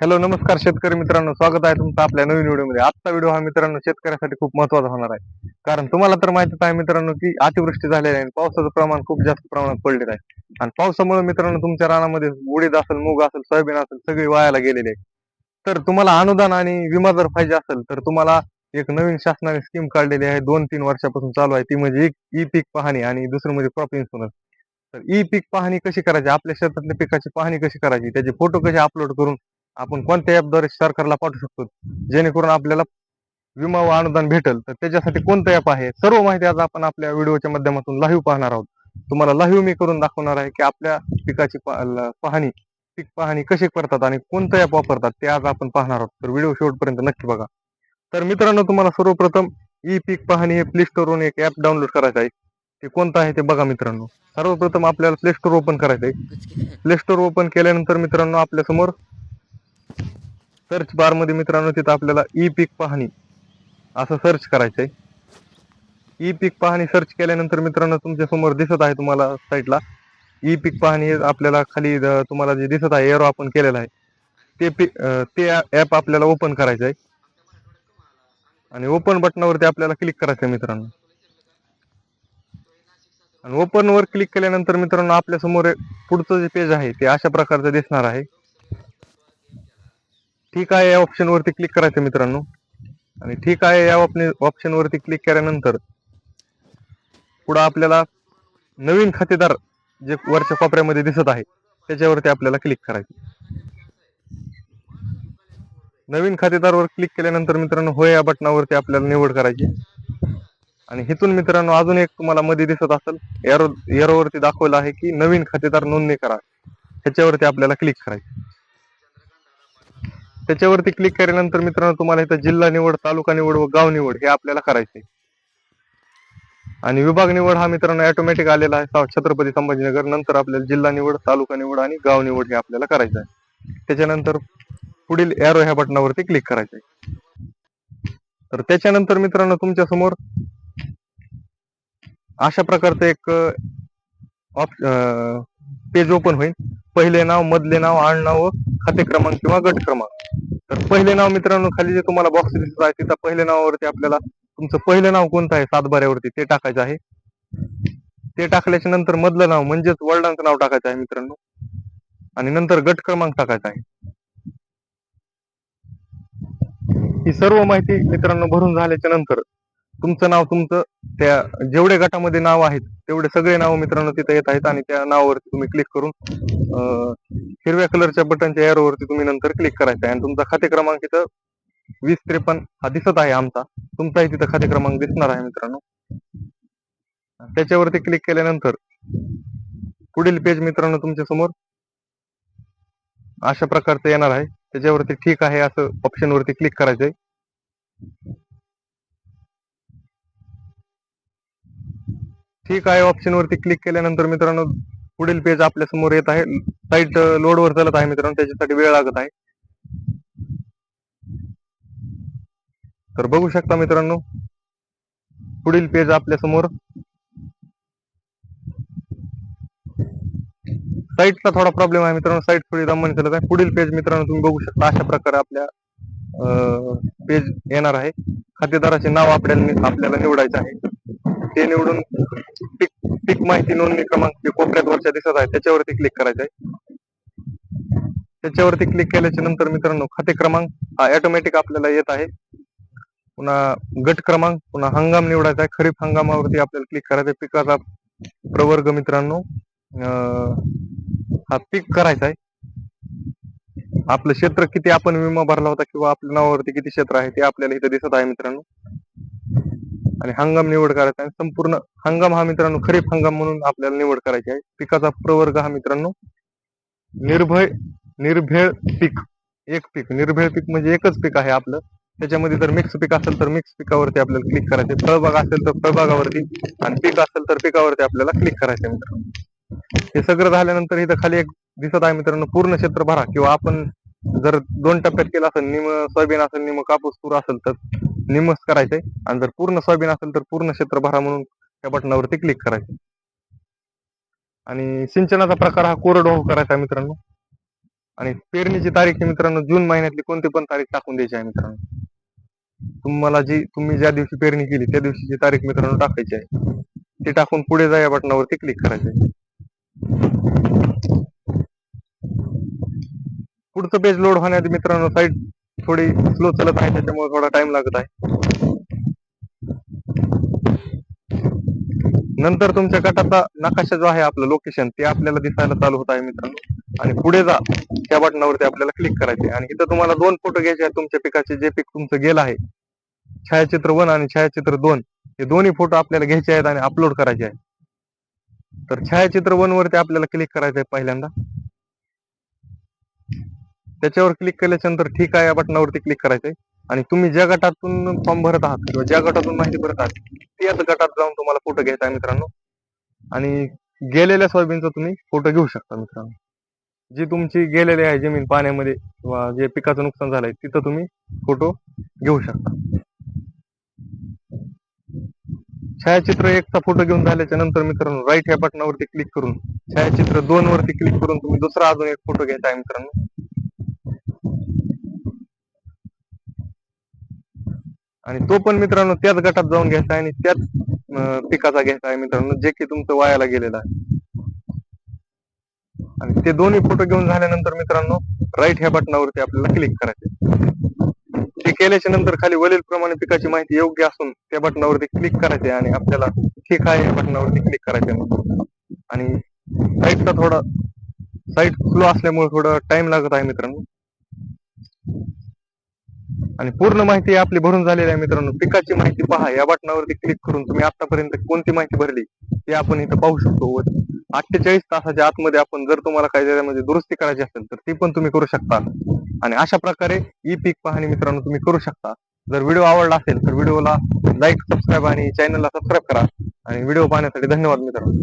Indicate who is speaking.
Speaker 1: Hello नमस्कार शेतकरी मित्रांनो. स्वागत आहे तुमचं आपल्या नवीन व्हिडिओमध्ये. आजचा व्हिडिओ हा मित्रांनो शेतकऱ्यासाठी खूप महत्त्वाचा होणार आहे. कारण तुम्हाला तर माहितीच आहे मित्रांनो की अतिवृष्टी झालेली आहे पावसाचं प्रमाण खूप जास्त प्रमाणात पडलेलं आहे. आणि पावसामुळे मित्रांनो तुमच्या रानामध्ये उडीद असेल मूग असेल सोयाबीन असेल सगळी वायाला गेलेली आहे. तर तुम्हाला अनुदान आणि विमा जर पाहिजे असेल तर तुम्हाला एक नवीन शासनाने स्कीम काढलेली आहे. दोन तीन वर्षापासून चालू आहे. ती म्हणजे एक ई पीक पाहणी आणि दुसरं म्हणजे क्रॉप इन्शुरन्स तर ई पीक पाहणी कशी करायची? आपल्या शेतातल्या पिकाची पाहणी कशी करायची? त्याचे फोटो कसे अपलोड करून आपण कोणत्या ऍपद्वारे सरकारला पाठवू शकतो? जेणेकरून आपल्याला विमा व अनुदान भेटेल तर त्याच्यासाठी कोणतं ऍप आहे? सर्व माहिती आज आपण आपल्या व्हिडिओच्या माध्यमातून लाईव्ह पाहणार आहोत. तुम्हाला लाईव्ह मी करून दाखवणार आहे की आपल्या पिकाची पा- पाहणी पीक पाहणी कशी करतात आणि कोणतं ऍप वापरतात ते आज आपण पाहणार आहोत. तर व्हिडिओ शेवटपर्यंत नक्की बघा. तर मित्रांनो तुम्हाला सर्वप्रथम ई पीक पाहणी हे प्ले स्टोरवरून एक ऍप डाउनलोड करायचं आहे. ते कोणतं आहे ते बघा मित्रांनो. सर्वप्रथम आपल्याला प्ले स्टोर ओपन करायचं आहे. प्ले स्टोर ओपन केल्यानंतर मित्रांनो आपल्यासमोर सर्च बारमध्ये मित्रांनो तिथं आपल्याला ई पीक पाहणी असं सर्च करायचं आहे ई पीक पाहणी सर्च केल्यानंतर मित्रांनो तुमच्यासमोर दिसत आहे तुम्हाला साईटला ई पीक पाहणी आपल्याला खाली तुम्हाला जे दिसत आहे एरो आपण केलेला आहे. ते पीक ते ऍप आपल्याला ओपन करायचं आहे आणि ओपन बटनावरती आपल्याला क्लिक करायचं आहे मित्रांनो. आणि ओपनवर क्लिक केल्यानंतर मित्रांनो आपल्यासमोर पुढचं जे पेज आहे ते अशा प्रकारचं दिसणार आहे. ठीक आहे या ऑप्शन वरती क्लिक करायचं मित्रांनो. आणि ठीक आहे या ऑप्शन वरती क्लिक केल्यानंतर पुढे आपल्याला नवीन खातेदार जे वरच्या कोपऱ्यामध्ये दिसत आहे त्याच्यावरती आपल्याला क्लिक करायचं. नवीन खातेदारवर क्लिक केल्यानंतर मित्रांनो होय या बटनावरती आपल्याला निवड करायची. आणि इथून मित्रांनो अजून एक तुम्हाला मध्ये दिसत असेल एरो एरोवरती दाखवलं आहे की नवीन खातेदार नोंदणी करा. ह्याच्यावरती आपल्याला क्लिक करायचं. त्याच्यावरती क्लिक केल्यानंतर मित्रांनो तुम्हाला इथं जिल्हा निवड तालुका निवड व गाव निवड हे आपल्याला करायचे आणि विभाग निवड हा मित्रांनो ऑटोमॅटिक आलेला आहे. छत्रपती संभाजीनगर नंतर आपल्याला जिल्हा निवड तालुका निवड आणि गाव निवड हे आपल्याला करायचं आहे. त्याच्यानंतर पुढील एरो ह्या बटनावरती क्लिक करायचं आहे. तर त्याच्यानंतर मित्रांनो तुमच्यासमोर अशा प्रकारचं एक पेज ओपन होईल. पहिले नाव मधले नाव आडनाव खाते क्रमांक किंवा गट क्रमांक. तर पहिले नाव मित्रांनो खाली जे तुम्हाला बॉक्स दिसत आहे तिथं पहिल्या नावावरती आपल्याला तुमचं पहिलं नाव कोणतं आहे? सातबाऱ्यावरती ते टाकायचं आहे. ते टाकल्याच्या नंतर मधलं नाव म्हणजेच वडिलांचं नाव टाकायचं आहे मित्रांनो. आणि नंतर गट क्रमांक टाकायचा आहे. ही सर्व माहिती मित्रांनो भरून झाल्याच्यानंतर तुमचं नाव तुमचं त्या जेवढे गटामध्ये नाव आहेत तेवढे सगळे नाव मित्रांनो तिथे येत आहेत आणि त्या नावावरती तुम्ही क्लिक करून हिरव्या कलरच्या बटनच्या एरोवरती तुम्ही नंतर क्लिक करायचं आहे. आणि तुमचा खाते क्रमांक इथं वीस त्रेपन्न हा दिसत आहे आमचा. तुमचाही तिथं खाते क्रमांक दिसणार आहे मित्रांनो. त्याच्यावरती क्लिक केल्यानंतर पुढील पेज मित्रांनो तुमच्यासमोर अशा प्रकारचं येणार आहे. त्याच्यावरती ठीक आहे असं ऑप्शन वरती क्लिक करायचंय. ठीक आहे ऑप्शन वरती क्लिक केल्यानंतर मित्रांनो पुढील पेज आपल्यासमोर येत आहे. साईट लोड वर चालत आहे मित्रांनो त्याच्यासाठी वेळ लागत आहे. तर बघू शकता मित्रांनो पुढील पेज आपल्यासमोर. साईटचा थोडा प्रॉब्लेम आहे मित्रांनो साईट थोडी दमन चालत आहे. पुढील पेज मित्रांनो तुम्ही बघू शकता अशा प्रकारे आपल्या पेज येणार आहे. खातेदाराचे नाव आपल्याला आपल्याला निवडायचं आहे. ते निवडून पीक पीक माहिती नोंदणी क्रमांक जे कोपऱ्यात वरच्या दिसत आहे त्याच्यावरती क्लिक करायचं आहे त्याच्यावरती क्लिक केल्याच्यानंतर मित्रांनो खाते क्रमांक हा ऑटोमॅटिक आपल्याला येत आहे. पुन्हा गट क्रमांक पुन्हा हंगाम निवडायचा आहे. खरीप हंगामावरती आपल्याला क्लिक करायचा आहे पिकाचा प्रवर्ग मित्रांनो हा पीक करायचा आहे. आपलं क्षेत्र किती आपण विमा भरला होता किंवा आपल्या नावावरती किती क्षेत्र आहे ते आपल्याला इथे दिसत आहे मित्रांनो. आणि हंगाम निवड करायचा आहे संपूर्ण हंगाम हा मित्रांनो खरीप हंगाम म्हणून आपल्याला निवड करायची आहे. पिकाचा प्रवर्ग हा मित्रांनो निर्भय निर्भेळ पीक एक पीक. निर्भेळ पीक म्हणजे एकच पीक आहे आपलं. त्याच्यामध्ये जर मिक्स पीक असेल तर मिक्स पिकावरती आपल्याला क्लिक करायचे. फळबाग असेल तर फळबागावरती आणि पीक असेल तर पिकावरती आपल्याला क्लिक करायचं मित्रांनो. हे सगळं झाल्यानंतर इथं खाली एक दिसत आहे मित्रांनो पूर्ण क्षेत्र भरा किंवा आपण जर दोन टप्प्यात केलं असेल निम सोयाबीन असेल निम कापूस तूर असेल तर निमस करायचंय. आणि जर पूर्ण सोयाबीन असेल तर पूर्ण क्षेत्र भरा म्हणून त्या बटनावरती क्लिक करायचं. आणि सिंचनाचा प्रकार हा कोरडवाहू करायचा आहे मित्रांनो. आणि पेरणीची तारीख मित्रांनो जून महिन्यातली कोणती पण तारीख टाकून द्यायची आहे मित्रांनो. तुम्हाला जी तुम्ही ज्या दिवशी पेरणी केली त्या दिवशीची तारीख मित्रांनो टाकायची आहे. ती टाकून पुढे जा या बटनावरती क्लिक करायचे पुढचं पेज लोड होण्याआधी मित्रांनो साईड थोडी स्लो चालत आहे त्याच्यामुळे थोडा टाइम लागत आहे. नंतर तुमच्या गटाचा नकाशा जो आहे आपलं लोकेशन ते आपल्याला दिसायला चालू होत आहे मित्रांनो. आणि पुढे जा त्या बटनावरती आपल्याला क्लिक करायचे. आणि इथं तुम्हाला दोन फोटो घ्यायचे आहेत. तुमच्या पिकाचे जे पीक तुमचं गेलं आहे छायाचित्र वन आणि छायाचित्र दोन हे दोन्ही फोटो आपल्याला घ्यायचे आहेत आणि अपलोड करायचे आहेत. तर छायाचित्र वन वरती आपल्याला क्लिक करायचं आहे पहिल्यांदा. त्याच्यावर क्लिक केल्याच्यानंतर ठीक आहे या बटनावरती क्लिक करायचंय. आणि तुम्ही ज्या गटातून फॉर्म भरत आहात किंवा ज्या गटातून माहिती भरत आहात त्याच गटात जाऊन तुम्हाला फोटो घ्यायचा आहे मित्रांनो. आणि गेलेल्या सोयाबीनचा तुम्ही फोटो घेऊ शकता मित्रांनो. जी तुमची गेलेली आहे जमीन पाण्यामध्ये किंवा जे पिकाचं नुकसान झालंय तिथं तुम्ही फोटो घेऊ शकता. छायाचित्र एकचा फोटो घेऊन झाल्याच्यानंतर मित्रांनो राईट ह्या बटनावरती क्लिक करून छायाचित्र दोन वरती क्लिक करून तुम्ही दुसरा अजून एक फोटो घ्यायचा आहे मित्रांनो. आणि तो पण मित्रांनो त्याच गटात जाऊन घ्यायचा आहे आणि त्याच पिकाचा घ्यायचा आहे मित्रांनो जे की तुमचं वायाला गेलेलं आहे. आणि ते दोन्ही फोटो घेऊन झाल्यानंतर मित्रांनो राईट ह्या बटनावरती आपल्याला क्लिक करायचे ते केल्याच्यानंतर खाली वरील प्रमाणे पिकाची माहिती योग्य असून त्या बटनावरती क्लिक करायचे आणि आपल्याला ठीक आहे या बटनावरती क्लिक करायचे आणि साईटचा थोडा साईट स्लो असल्यामुळे थोडं टाइम लागत आहे मित्रांनो. आणि पूर्ण माहिती आपली भरून झालेली आहे मित्रांनो. पिकाची माहिती पहा. या बटनावरती क्लिक करून तुम्ही आतापर्यंत कोणती माहिती भरली ते आपण इथं पाहू शकतो. व अठ्ठेचाळीस तासाच्या आतमध्ये आपण जर तुम्हाला काही त्याच्यामध्ये दुरुस्ती करायची असेल तर ती पण तुम्ही करू शकता. आणि अशा प्रकारे ई पीक पाहणी मित्रांनो तुम्ही करू शकता. जर व्हिडिओ आवडला असेल तर व्हिडिओला लाईक सबस्क्राईब आणि चॅनलला सबस्क्राईब करा. आणि व्हिडिओ पाहण्यासाठी धन्यवाद मित्रांनो.